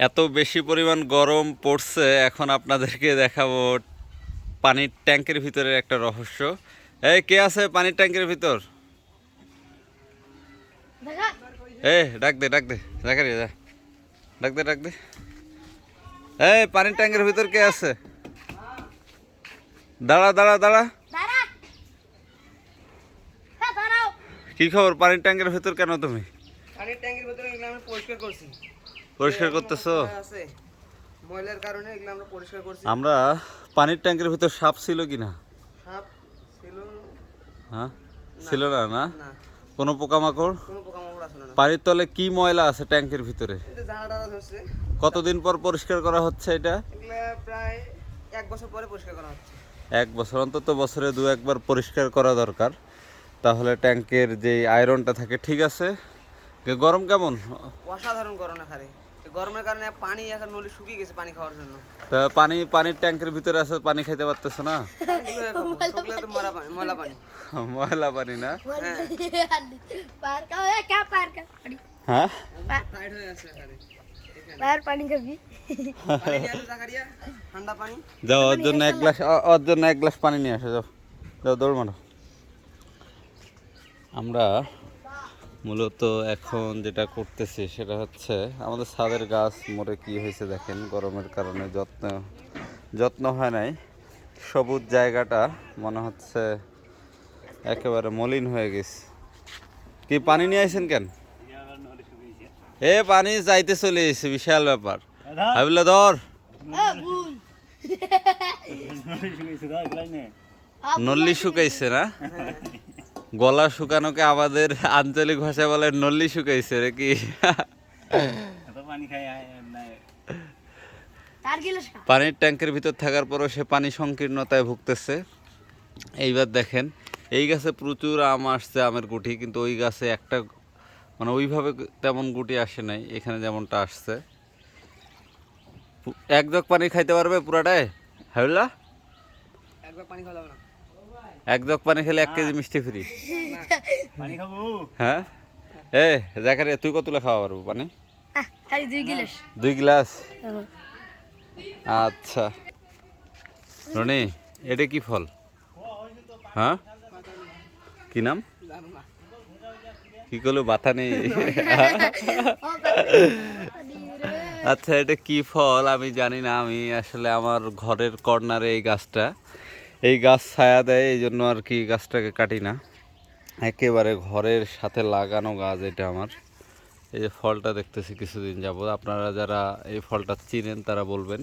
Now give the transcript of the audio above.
এত বেশি পরিমাণ গরম পড়ছে এখন আপনাদেরকে দেখাবো পানির ট্যাঙ্কের ভিতরে একটা রহস্য। এই কে আছে পানির ট্যাঙ্কের ভিতর? দেখা। এ ডাক দে ডাক দে জাকারি যা। ডাক দে ডাক দে। এই পানির ট্যাঙ্কের ভিতর কে আছে? দাঁড়া দাঁড়া দাঁড়া। হ্যাঁ কি খবর? পানির ট্যাঙ্কের ভিতর কেন তুমি? পানির ট্যাঙ্কের ভিতরে আমরা পরিষ্কার করছি। পরিষ্কার করতেছো? ময়লার কারণে এগুলো আমরা পরিষ্কার করছি। আমরা পানির ট্যাঙ্কের ভিতর সাপ ছিল কি না? সাপ ছিল হ্যাঁ? ছিল না না? কোনো পোকামাকড়? কোনো পানির তলে কি ময়লা আছে ট্যাঙ্কের ভিতরে? কতদিন পর পরিষ্কার করা হচ্ছে এটা? প্রায় এক বছর পরে পরিষ্কার করা হচ্ছে। এক বছর অন্তত বছরে দু একবার পরিষ্কার করা দরকার। তাহলে ট্যাঙ্কের যে আয়রনটা থাকে ঠিক আছে? গরম কেমন? অসাধারণ গরম এখানে। গরমের কারণে পানি এখন নলি শুকিয়ে গেছে পানি খাওয়ার জন্য তা পানি পানির ট্যাঙ্কের ভিতরে আছে পানি খেতে পারতেছ না শুকলে তো ময়লা পানি ময়লা পানি ময়লা পানি না পার্কা হয়ে কা পার্কা হ্যাঁ সাইড হয়ে আছে বাইর পানি খাবি ঠান্ডা পানি যাও ওর জন্য এক গ্লাস ওর জন্য এক গ্লাস পানি নিয়ে আসো যাও যাও দৌড় মারো আমরা মূলত এখন যেটা করতেছি সেটা হচ্ছে আমাদের ছাদের গাছ মরে কি হয়েছে দেখেন গরমের কারণে যত্ন যত্ন হয় নাই। সবুজ জায়গাটা মনে হচ্ছে একেবারে মলিন হয়ে গেছে। কি পানি নিয়ে আসেন কেন? এ পানি যাইতে চলে এসেছে বিশাল ব্যাপার। ভাবিল ধর। নল্লি শুকাইছে না? হ্যাঁ। গলা শুকানোকে আমাদের আঞ্চলিক ভাষা বলে নল্লি শুকাইছে রে কি? পানির ট্যাঙ্কের ভিতর থাকার পরও সে পানি সংকীর্ণতায় ভুগতেছে। এইবার দেখেন এই গাছে প্রচুর আম আসছে আমের গুটি কিন্তু ওই গাছে একটা মানে ওইভাবে তেমন গুটি আসে নাই এখানে যেমনটা আসছে। এক জগ পানি খাইতে পারবে পুরাটাই হ্যাঁ এক জগ পানি খাওয়া যাবে না। এক জগ পানি খেলে এক কেজি মিষ্টি ফ্রি। হ্যাঁ? এ জাকারে তুই কতগুলো খাওয়া পারব পানি? দুই গ্লাস। হ্যাঁ। আচ্ছা। রনি এটা কি ফল? হ্যাঁ? কি নাম? কি করল? বাথা নেই? আচ্ছা এটা কি ফল? আমি জানি না আমি আসলে আমার ঘরের কর্নারে এই গাছটা। এই গাছ ছায়া দেয়, এই জন্য আর কি গাছটাকে কাটি না। একেবারে ঘরের সাথে লাগানো গাছ এটা আমার। এই যে ফলটা দেখতেছি কিছুদিন যাব আপনারা যারা এই ফলটা চিনেন তারা বলবেন।